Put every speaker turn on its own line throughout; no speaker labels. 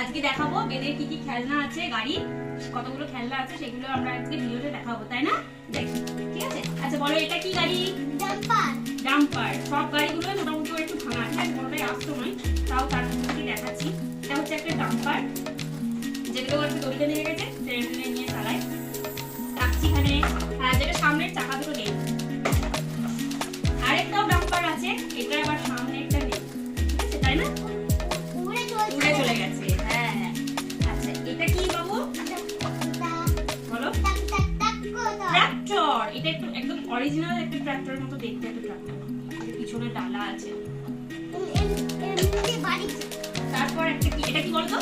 আজকে দেখাবো বেদের কি কি খেলনা আছে গাড়ি কতগুলো খেলনা আছে সেগুলো আমরা আজকে ভিডিওতে দেখাবো তাই না? দেখি ঠিক আছে? আচ্ছা বলো এটা কি গাড়ি?
ডাম্পার
ডাম্পার সব গাড়িগুলো মোটামুটি একটু ভাঙা আছে কোনোটাই আসতো নয় তাও তার মধ্যে দেখাচ্ছি। এটা হচ্ছে একটা ডাম্পার যেগুলো একটু দড়িতে নিয়ে গেছে ট্রেনে নিয়ে চালায়। রাখছি এখানে যেটা সামনের চাকা দুটো নেই। অরিজিনাল একটা ট্র্যাক্টরের মতো দেখতে একটা ট্র্যাক্টর পিছনে ডালা আছে। তারপর একটা কি এটা কি বলতো?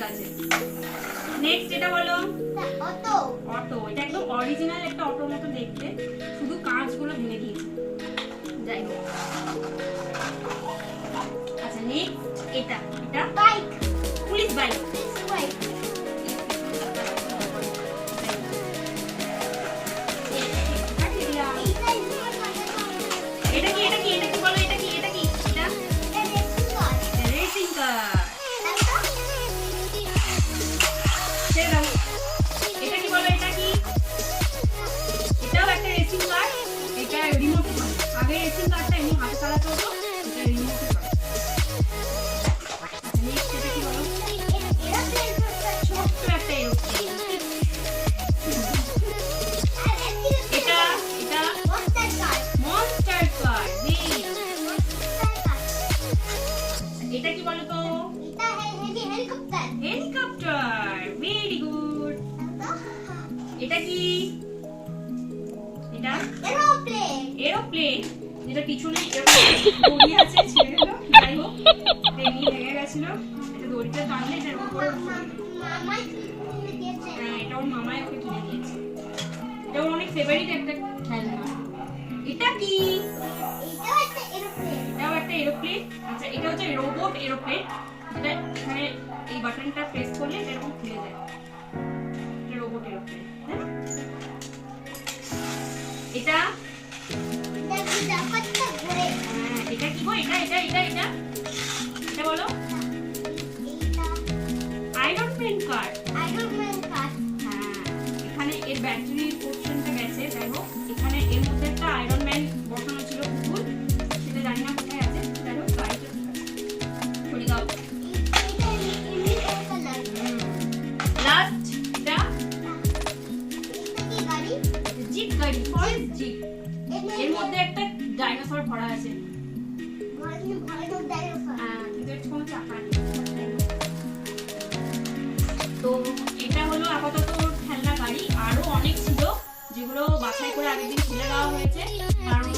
ঠিক আছে। নেক্সট এটা বলো?
অটো
অটো এটা একদম অরিজিনাল একটা অটোর মতো দেখতে শুধু কাঁচগুলো ভেঙে দিয়েছে। যাই হোক। আচ্ছা নেক্সট এটা। এটা?
বাইক
পুলিশ বাইক এমনি হাতে চালাতে হতো এটা রিমোট এটা কি বলো
এরোপ্লেন
ছোট্ট একটা এরোপ্লেন
আর একদিকে
এটা
হেলিকপ্টার
হেলিকপ্টার ভেরি গুড এটা কি এটা
এরোপ্লেন
এরোপ্লেন যেটা পিছনে দড়ি আছে, ছেড়ে দিল যাই হোক তেমনি ভেঙে গেছিল। এটা দড়িটা টানলে এটার উপর হ্যাঁ এটা মামাই ওকে কিনে দিয়েছে। এটা ওর অনেক ফেভারিট একটা খেলনা। এটা কি?
এটা
এটাও একটা এরোপ্লেন আচ্ছা এটা হচ্ছে রোবট এরোপ্লেন এটা এখানে এই বাটনটা প্রেস করলে এটা এরকম খুলে যায়। এটা রোবট এরোপ্লেন হ্যাঁ? এটা
এটা
এটা এটা এটা এটা বলো। আয়রন ম্যান কার
আয়রন ম্যান কার
হ্যাঁ এখানে এর ব্যাটারি পোর্শনটা গেছে যাই এখানে এর মধ্যে একটা আয়রন ম্যান বসানো ছিল ফুল সেটা জানি না কোথায় আছে গাড়িটা দাও। লাস্ট এটা জিপ গাড়ি। Forest jeep. এর মধ্যে একটা ডাইনোসর ভরা আছে। তো এটা হলো আপাতত খেলনা গাড়ি আরও অনেক ছিল, যেগুলো বাছাই করে আগের দিন খুলে দেওয়া হয়েছে। কারণ